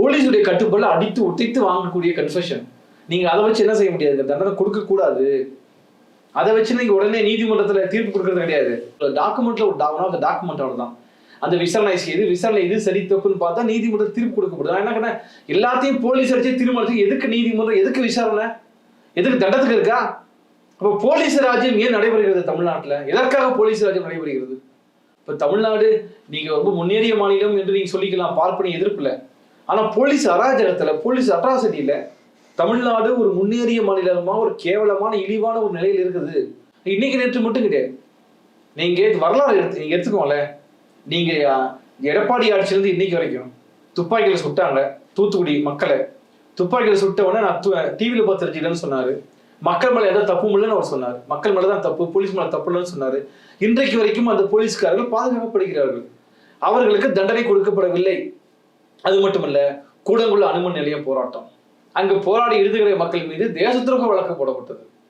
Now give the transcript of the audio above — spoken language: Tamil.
போலீஸுடைய கட்டுப்பாடு அடித்து உடைத்து வாங்கக்கூடிய கன்ஃபெஷன் நீங்க அதை வச்சு என்ன செய்ய முடியாது? தண்டனை கொடுக்க கூடாது. அதை வச்சு நீங்க உடனே நீதிமன்றத்துல தீர்ப்பு கொடுக்கறது கிடையாது. டாக்குமெண்ட்ல ஒரு ஒன் அந்த த டாக்குமெண்ட் அவ்வளவுதான். அந்த விசாரணை செய்து விசாரணை இது சரி தப்புன்னு பார்த்தா நீதிமன்றம் தீர்ப்பு கொடுக்கப்படுது நான் என்ன பண்ணேன் எல்லாத்தையும் போலீஸ் அடிச்சு திருமணத்துக்கு எதுக்கு நீதிமன்றம் எதுக்கு விசாரணை? எதுக்கு தண்டத்துக்கு இருக்கா? அப்போ போலீஸ் ராஜ்யம் ஏன் நடைபெறுகிறது தமிழ்நாட்டில்? எதற்காக போலீஸ் ராஜ்யம் நடைபெறுகிறது? இப்போ தமிழ்நாடு நீங்கள் ரொம்ப முன்னேறிய மாநிலம் என்று நீங்கள் சொல்லிக்கலாம். பார்ப்பனை எதிர்ப்பில். ஆனா போலீஸ் அராஜகத்துல போலீஸ் அட்ராசிட்டியில தமிழ்நாடு ஒரு முன்னேறிய மாநிலமா ஒரு கேவலமான இழிவான ஒரு நிலையில் இருக்குது. இன்னைக்கு நேற்று மட்டும் கிடையாது. நீங்க வரலாறு எடுத்து நீங்க எடுத்துக்கோங்களேன் நீங்க எடப்பாடி ஆட்சியிலிருந்து இன்னைக்கு வரைக்கும் துப்பாக்கியில் சுட்டாங்க தூத்துக்குடி மக்களை. துப்பாக்கியில் சுட்ட உடனே நான் டிவியில பார்த்து தெரிஞ்சுக்கலன்னு சொன்னாரு. மக்கள் மேல எந்த தப்பு இல்லைன்னு அவர் சொன்னார். மக்கள் மேலே தான் தப்பு போலீஸ் மேல தப்பு இல்லைன்னு சொன்னாரு. இன்றைக்கு வரைக்கும் அந்த போலீஸ்காரர்கள் பாதுகாக்கப்படுகிறார்கள். அவர்களுக்கு தண்டனை கொடுக்கப்படவில்லை. அது மட்டுமல்ல கூடங்குள்ள அணுமன் நிலைய போராட்டம். அங்கு போராடி இறுதிகளை மக்கள் மீது தேச துரோக வழக்கு போடப்பட்டது.